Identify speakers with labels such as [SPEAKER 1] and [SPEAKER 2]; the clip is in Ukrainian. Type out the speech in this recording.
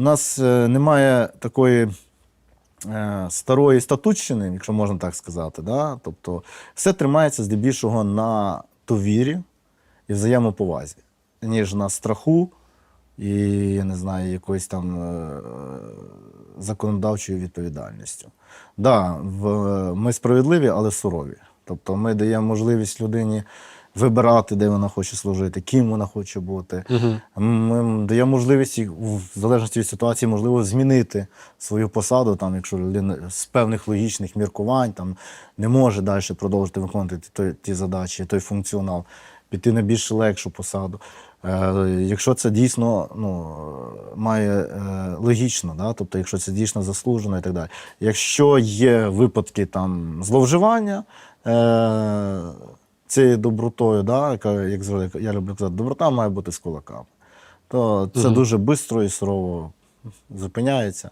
[SPEAKER 1] У нас е, немає такої е, старої статутщини, якщо можна так сказати. Да? Тобто все тримається здебільшого на довірі і взаємоповазі, ніж на страху і, я не знаю, якоюсь там е, законодавчою відповідальністю. Да, ми справедливі, але сурові. Тобто ми даємо можливість людині вибирати, де вона хоче служити, ким вона хоче бути. Ми даємо можливість в залежності від ситуації, можливо, змінити свою посаду, там, якщо людина з певних логічних міркувань там, не може далі продовжити виконувати той, ті задачі, той функціонал, піти на більш легшу посаду. Е, якщо це дійсно ну, має е, логічно, да? тобто, якщо це дійсно заслужено і так далі. Якщо є випадки там, зловживання, е, цією добротою, да, яка, як завжди я люблю казати, доброта має бути з кулаками. То це дуже швидко і сурово зупиняється.